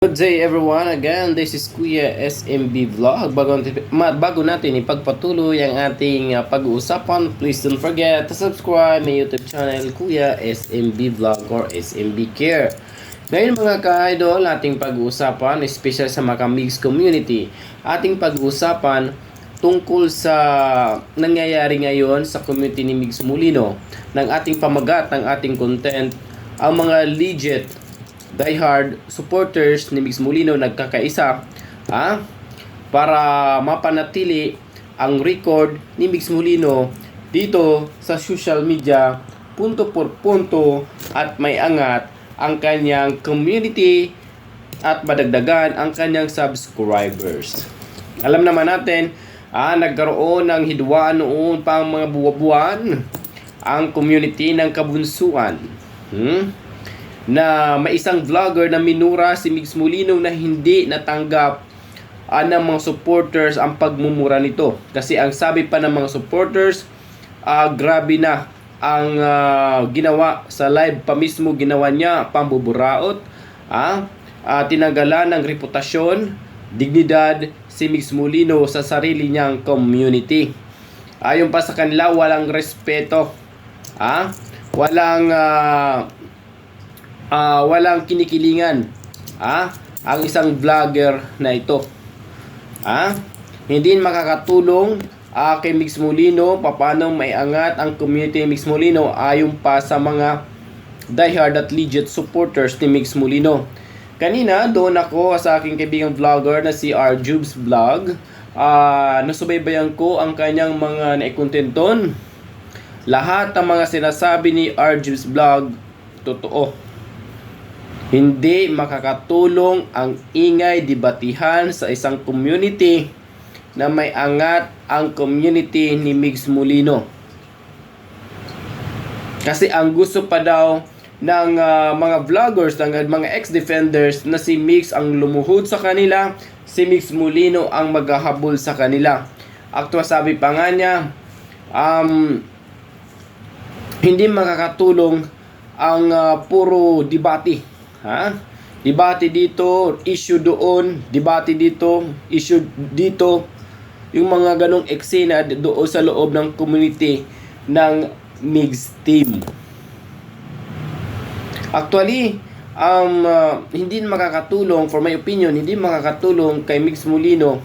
Good day everyone. Again, this is Kuya SMB Vlog. Bago, bago natin ipagpatuloy ang ating uh, pag-uusapan, please don't forget to subscribe my YouTube channel Kuya SMB Vlog or SMB Care. Ngayon mga ka-idol, ating pag-uusapan, special sa mga mix community, ating pag-uusapan tungkol sa nangyayari ngayon sa community ni Migs Molino ng ating pamagat ng ating content ang mga legit diehard supporters ni Migs Molino nagkakaisa ha? para mapanatili ang record ni Migs Molino dito sa social media punto por punto at may angat ang kanyang community at madagdagan ang kanyang subscribers. Alam naman natin, ah, nagkaroon ng hidwaan noon pang mga buwan ang community ng kabunsuan. Hmm? Na may isang vlogger na minura si Migs Molino na hindi natanggap uh, ng mga supporters ang pagmumura nito. Kasi ang sabi pa ng mga supporters, uh, grabe na ang uh, ginawa sa live pa mismo ginawa niya pambuburaot, ah, uh, tinanggalan ng reputasyon, dignidad si Migs Molino sa sarili niyang community. Ayon pa sa kanila, walang respeto. Ah, walang uh, uh, walang kinikilingan ah, ang isang vlogger na ito. Ah, hindi makakatulong uh, kay Mix Molino paano may angat ang community ni Mix Molino ayon pa sa mga diehard at legit supporters ni Mix Molino. Kanina, doon ako sa aking kaibigang vlogger na si R. Jubes Vlog. Uh, nasubaybayan ko ang kanyang mga naikontenton. Lahat ng mga sinasabi ni R. Jubes Vlog, totoo. Hindi makakatulong ang ingay debatihan sa isang community na may angat ang community ni Migs Molino. Kasi ang gusto pa daw ng uh, mga vloggers, ng mga ex-defenders na si Mix ang lumuhod sa kanila, si Mix Molino ang maghahabol sa kanila. Actual sabi pa nga niya, um, hindi makakatulong ang uh, puro debate Ha? Debate dito, issue doon, debate dito, issue dito. Yung mga ganong eksena doon sa loob ng community ng mixed team. Actually, um, uh, hindi makakatulong, for my opinion, hindi makakatulong kay Mix Molino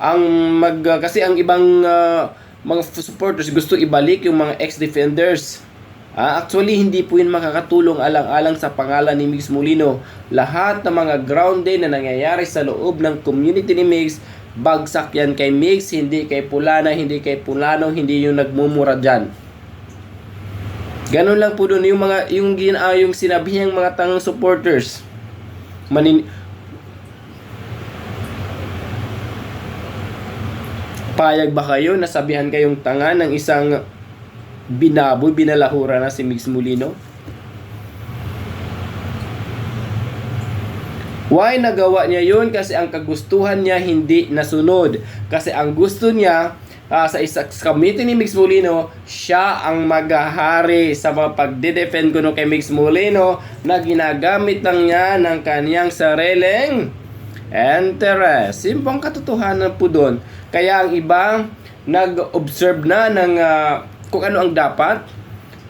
ang mag uh, kasi ang ibang uh, mga supporters gusto ibalik yung mga ex-defenders Uh, actually, hindi po yun makakatulong alang-alang sa pangalan ni Mix Molino. Lahat ng mga grounded na nangyayari sa loob ng community ni Mix, bagsak yan kay Mix, hindi kay Pulana, hindi kay Pulano, hindi yung nagmumura dyan. Ganun lang po doon yung mga yung uh, yung sinabi niyang mga tangang supporters. Manin Payag ba kayo na sabihan kayong tanga ng isang binaboy, binalahura na si Mix Molino? Why nagawa niya yun? Kasi ang kagustuhan niya hindi nasunod. Kasi ang gusto niya uh, sa isa committee ni Mix Molino, siya ang maghahari sa pagde-defend ko no kay Mix Molino na ginagamit lang niya ng kaniyang sariling interest. Simpang katotohanan po doon. Kaya ang ibang nag-observe na ng uh, kung ano ang dapat.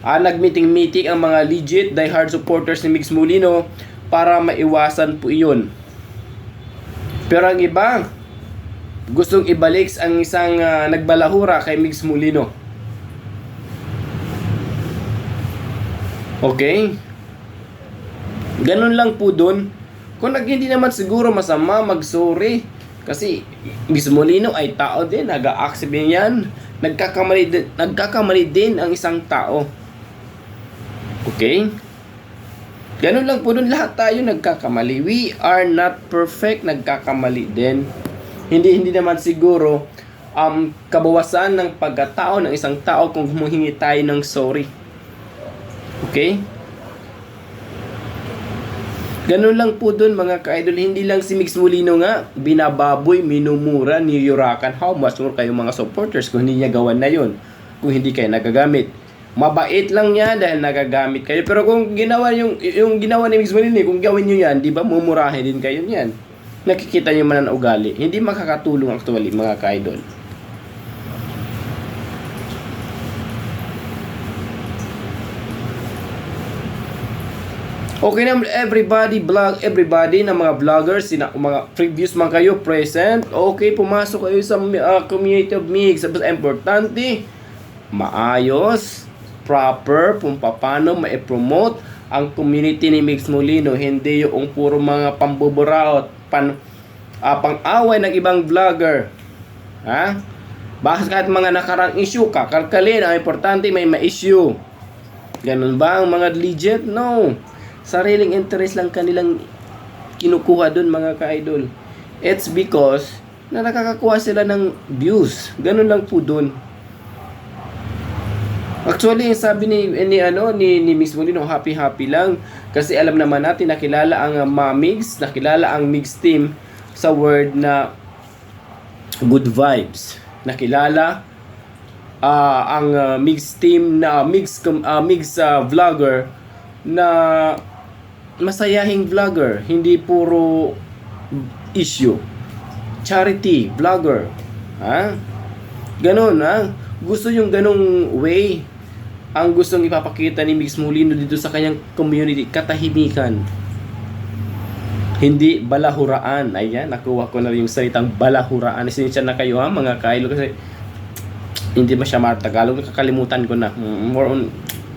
Ah, nag-meeting-meeting ang mga legit die-hard supporters ni Mix Molino para maiwasan po iyon. Pero ang iba, gustong ibalik ang isang uh, nagbalahura kay Mix Molino. Okay? Ganun lang po dun. Kung nag hindi naman siguro masama mag-sorry. Kasi Mix Molino ay tao din, nag-accept yan nagkakamali din, nagkakamali din ang isang tao. Okay? Ganun lang po dun lahat tayo nagkakamali. We are not perfect, nagkakamali din. Hindi hindi naman siguro um, kabawasan ng pagkatao ng isang tao kung humingi tayo ng sorry. Okay? Ganun lang po dun mga ka-idol. Hindi lang si Mix Molino nga binababoy, minumura, niyurakan. How much more kayong mga supporters kung hindi niya gawan na yun. Kung hindi kayo nagagamit. Mabait lang niya dahil nagagamit kayo. Pero kung ginawa yung, yung ginawa ni Mix Molino, kung gawin nyo yan, di ba, mumurahin din kayo niyan. Nakikita nyo man ang ugali. Hindi makakatulong actually, mga ka-idol. Okay na everybody, vlog, everybody na mga vloggers, sina, mga previous man kayo, present. Okay, pumasok kayo sa uh, community of mix. Tapos importante, maayos, proper, kung paano ma-promote ang community ni Mix Molino. Hindi yung puro mga pambuburaot, pan, ah, pang-away ng ibang vlogger. Ha? Bakit kahit mga nakarang issue, kakalkalin, ang importante may ma-issue. Ganun ba ang mga legit? No. Sariling interest lang kanilang kinukuha dun mga ka-idol. It's because na nakakakuha sila ng views. Ganun lang po dun. Actually, sabi ni ni ano ni ni Miss Molino, happy happy lang kasi alam naman natin nakilala ang uh, Mamigs, nakilala ang Mix team sa word na good vibes. Nakilala ah, ang uh, Mix team na Mix ah, Mix ah, vlogger na masayahing vlogger, hindi puro issue. Charity vlogger. Ha? Ganon, ha? Gusto yung ganong way ang gustong ipapakita ni Mix Molino dito sa kanyang community, katahimikan. Hindi balahuraan. Ayan, nakuha ko na yung salitang balahuraan. Isinsya na kayo ha, mga kailo, kasi hindi ba siya Tagalog, nakakalimutan ko na. Mm, More on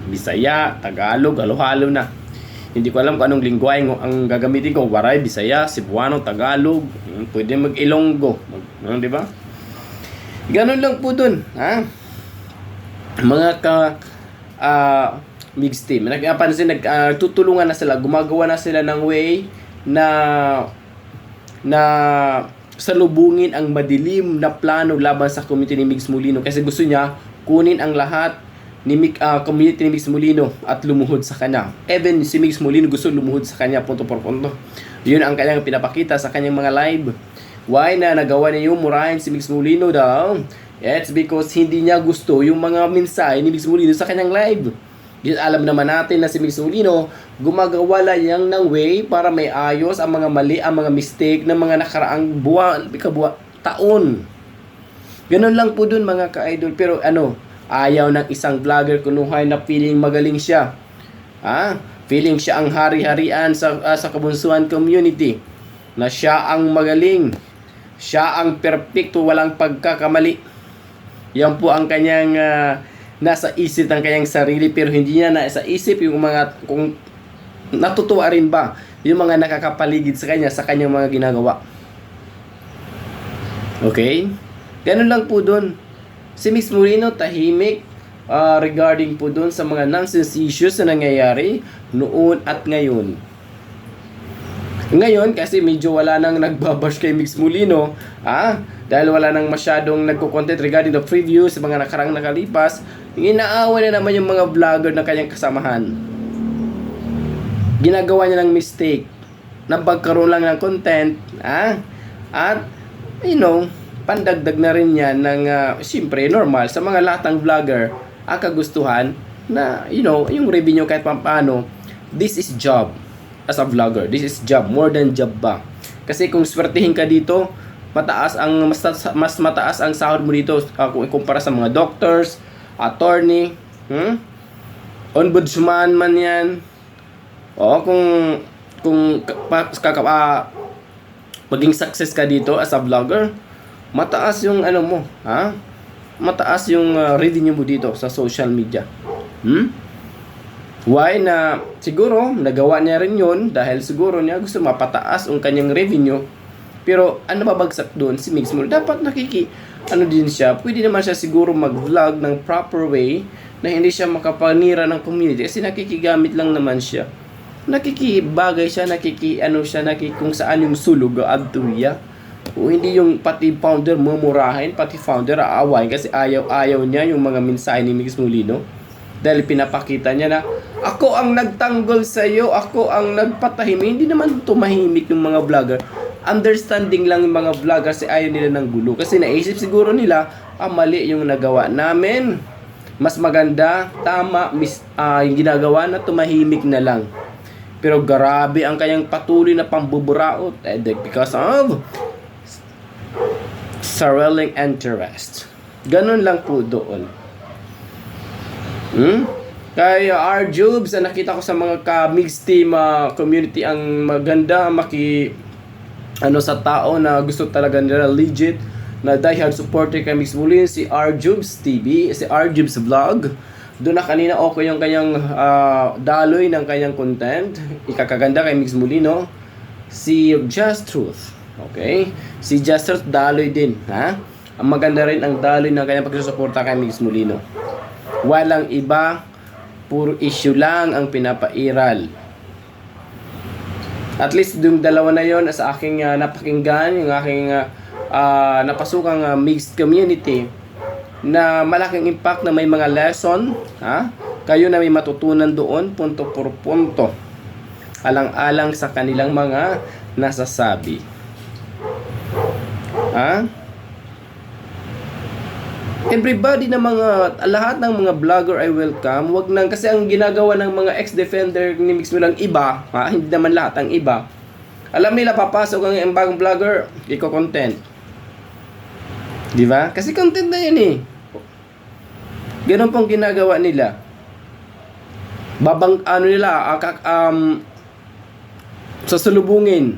Bisaya, Tagalog, halo-halo na. Hindi ko alam kung anong lingwahe ang, gagamitin ko. Waray, Bisaya, Cebuano, Tagalog. Mm, Pwede mag-Ilonggo. Mag, ano, di ba? Ganun lang po dun. Ha? Mga ka ah mixed team. Nagpapansin, nag, ah, tutulungan na sila. Gumagawa na sila ng way na na salubungin ang madilim na plano laban sa community ni Mix Molino kasi gusto niya kunin ang lahat ni Mix, ah, community ni Mix Molino at lumuhod sa kanya. Even si Mix Molino gusto lumuhod sa kanya punto por punto. Yun ang kanyang pinapakita sa kanyang mga live. Why na nagawa niya yung murahin si Mix Molino daw? It's because hindi niya gusto yung mga mensahe ni Mix Molino sa kanyang live. Yun, alam naman natin na si Mix Molino gumagawa lang yang ng way para may ayos ang mga mali, ang mga mistake ng mga nakaraang buwan, kabuwa, taon. Ganun lang po dun mga ka-idol. Pero ano, ayaw ng isang vlogger kunuhay na feeling magaling siya. Ah, feeling siya ang hari-harian sa ah, sa kabunsuan community. Na siya ang magaling. Siya ang perpekto, walang pagkakamali. Yan po ang kanyang ah, nasa isip ng kanyang sarili pero hindi niya nasa isip yung mga kung natutuwa rin ba yung mga nakakapaligid sa kanya sa kanyang mga ginagawa. Okay? Ganun lang po dun. Si Miss Moreno tahimik ah, regarding po dun sa mga nonsense issues na nangyayari noon at ngayon. Ngayon, kasi medyo wala nang nagbabash kay Mix Molino, ah, dahil wala nang masyadong nagko-content regarding the preview sa mga nakarang nakalipas, inaaway na naman yung mga vlogger na kanyang kasamahan. Ginagawa niya ng mistake na pagkaroon lang ng content, ah, at, you know, pandagdag na rin yan ng, uh, siyempre, normal, sa mga latang vlogger, ang kagustuhan na, you know, yung revenue kahit paano, this is job as a vlogger. This is job, more than job ba. Kasi kung swertihin ka dito, mataas ang mas, mas mataas ang sahod mo dito uh, kung ikumpara sa mga doctors, attorney, hmm? ombudsman man yan. O kung kung kaka, ah, maging success ka dito as a vlogger, mataas yung ano mo, ha? Mataas yung uh, revenue mo dito sa social media. Hmm? Why na siguro nagawa niya rin yun dahil siguro niya gusto mapataas ang kanyang revenue. Pero ano babagsak doon si Mix Mo? Dapat nakiki ano din siya. Pwede naman siya siguro mag-vlog ng proper way na hindi siya makapanira ng community kasi nakikigamit lang naman siya. Nakikibagay siya, nakiki ano siya, nakiki saan yung sulog adtuya. O hindi yung pati founder mumurahin, pati founder aawain kasi ayaw-ayaw niya yung mga mensahe ni Mix Molino. Dahil pinapakita niya na ako ang nagtanggol sa iyo, ako ang nagpatahimik. Hindi naman tumahimik yung mga vlogger. Understanding lang yung mga vlogger kasi ayaw nila ng gulo. Kasi naisip siguro nila, ah mali yung nagawa namin. Mas maganda, tama, mis, ah, yung ginagawa na tumahimik na lang. Pero grabe ang kanyang patuloy na pambuburaot eh, because of swirling interest. Ganun lang po doon. Hmm? Kay uh, R. Jubes, na nakita ko sa mga ka-mixed team ah, community ang maganda maki ano sa tao na gusto talaga nila legit na diehard supporter kay Mix Mulin si R. Jubes TV, si R. Jubes Vlog. Doon na kanina okay yung kanyang ah, daloy ng kanyang content. Ikakaganda kay Mix Mulino. Si Just Truth. Okay? Si Truth daloy din. Ha? Ang maganda rin ang daloy ng kanyang pagsusuporta kay Mix Mulino. Walang iba, puro issue lang ang pinapairal. At least yung dalawa na yon sa aking ah, napakinggan, yung aking ah, ah, napasukang ah, mixed community na malaking impact na may mga lesson, ha? Kayo na may matutunan doon, punto por punto. Alang-alang sa kanilang mga nasasabi. Ha? Everybody na mga lahat ng mga vlogger ay welcome. Wag nang kasi ang ginagawa ng mga ex-defender ni Mix lang iba, ha? Hindi naman lahat ang iba. Alam nila papasok ang, bagong vlogger, iko content. Di ba? Kasi content na yan eh. Ganun pong ginagawa nila. Babang ano nila, akak um sasalubungin.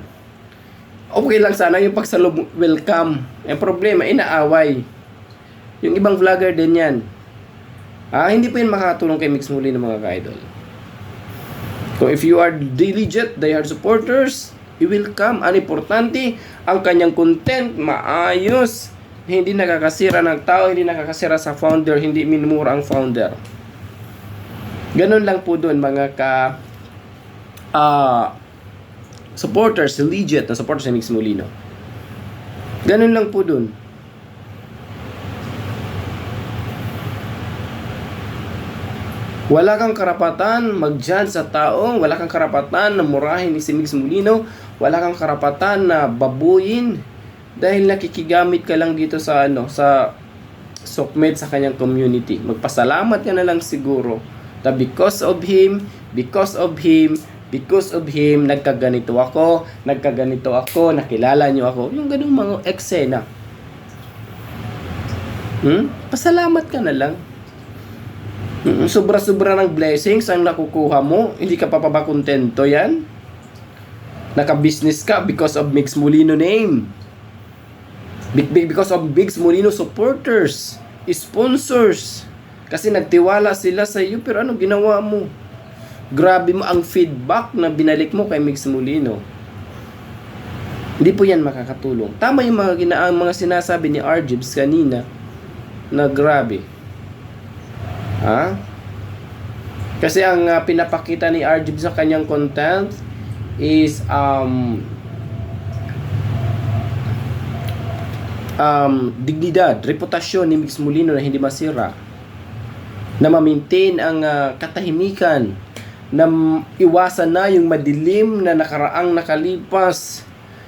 Okay lang sana yung pagsalubong welcome. Ang problema inaaway. Yung ibang vlogger din yan. Ah, hindi pa yun makakatulong kay Mix Muli ng mga ka-idol. Kung if you are diligent, they are supporters, you will come. Ang importante, ang kanyang content, maayos. Hindi nakakasira ng tao, hindi nakakasira sa founder, hindi minumura ang founder. Ganun lang po doon mga ka ah supporters, legit na supporters ni Mix Molino. Ganun lang po doon. Wala kang karapatan mag-judge sa tao, wala kang karapatan na murahin ni si Mix Molino, wala kang karapatan na babuyin dahil nakikigamit ka lang dito sa ano sa sokmed sa kanyang community. Magpasalamat ka na lang siguro na because of him, because of him, because of him, nagkaganito ako, nagkaganito ako, nakilala niyo ako. Yung ganung mga eksena. Hmm? Pasalamat ka na lang. Mm, Sobra-sobra ng blessings ang nakukuha mo. Hindi ka pa pa ba kontento yan? Naka-business ka because of Mix Molino name. Because of Big Molino supporters, sponsors. Kasi nagtiwala sila sa iyo pero ano ginawa mo? Grabe mo ang feedback na binalik mo kay Mix Molino. Hindi po yan makakatulong. Tama yung mga, gina, mga sinasabi ni Arjibs kanina na grabe. Ha? Kasi ang uh, pinapakita ni Arjib sa kanyang content is um um dignidad, reputasyon ni Mix Molino na hindi masira. Na ma-maintain ang uh, katahimikan na iwasan na yung madilim na nakaraang nakalipas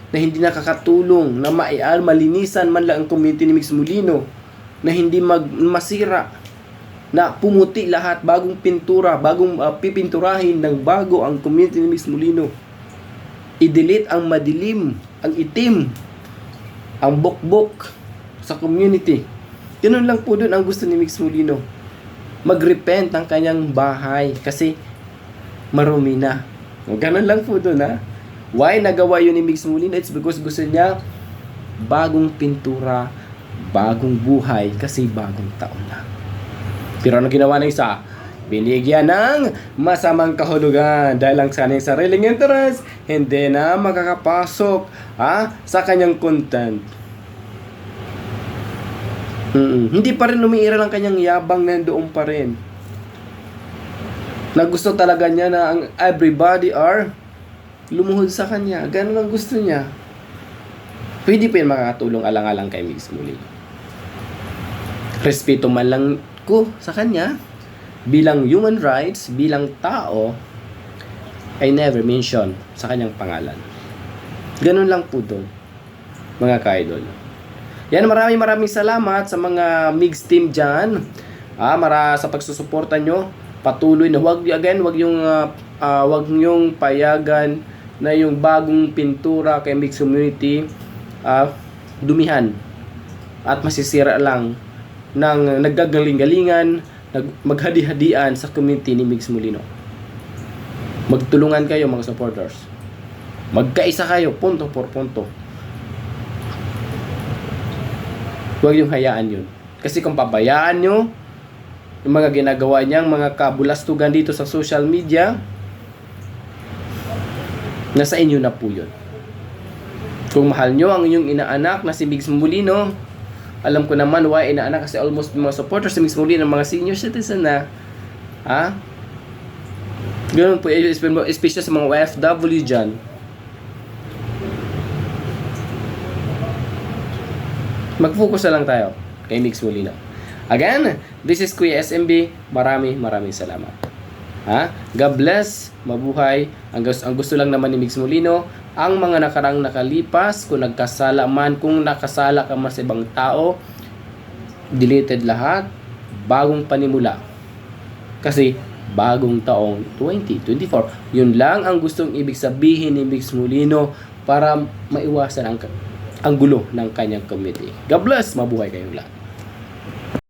na hindi nakakatulong na maial malinisan man lang ang community ni Mix Molino na hindi mag masira na pumuti lahat, bagong pintura, bagong uh, pipinturahin ng bago ang community ni Miss Molino. I-delete ang madilim, ang itim, ang bukbok sa community. Ganun lang po doon ang gusto ni Mix Molino. Mag-repent ang kanyang bahay kasi marumi na. Ganun lang po doon ha. Why nagawa yun ni Mix Molino? It's because gusto niya bagong pintura, bagong buhay kasi bagong taon na. Pero ano ginawa ng isa? Binigyan ng masamang kahulugan dahil lang sa kanyang sariling interest, hindi na makakapasok ha, sa kanyang content. Mm-mm. Hindi pa rin umiiral ang kanyang yabang nandoon pa rin. Na gusto talaga niya na ang everybody are lumuhod sa kanya. Ganun ang gusto niya. Pwede pa yun makakatulong alang-alang kay Miss Muli. Respeto man lang ko sa kanya bilang human rights, bilang tao, I never mention sa kanyang pangalan. Ganun lang po doon, mga ka-idol. Yan, maraming maraming salamat sa mga mixed team dyan Ah, mara sa pagsusuporta nyo. Patuloy na wag again, wag yung ah, ah, wag nyong payagan na yung bagong pintura kay mixed community ah, dumihan at masisira lang ng naggagaling-galingan, nag maghadi-hadian sa community ni Migs Molino. Magtulungan kayo mga supporters. Magkaisa kayo, punto por punto. Huwag yung hayaan yun. Kasi kung pabayaan nyo, yung mga ginagawa niyang mga kabulastugan dito sa social media, nasa inyo na po yun. Kung mahal nyo ang inyong inaanak na si Migs Molino, alam ko naman why inaanak kasi almost mga supporters si Migs Molino, mga senior citizen na, ha? Ganun po, especially sa mga OFW dyan. Mag-focus na lang tayo kay Mix Molina. Again, this is Kuya SMB. Marami, maraming salamat. Ha? God bless, mabuhay. Ang gusto, ang gusto lang naman ni Mix Molino, ang mga nakarang nakalipas, kung nagkasala man, kung nakasala ka man sa ibang tao, deleted lahat, bagong panimula. Kasi, bagong taong 2024. Yun lang ang gustong ibig sabihin ni Mix Molino para maiwasan ang, ang gulo ng kanyang committee. God bless, mabuhay kayong lahat.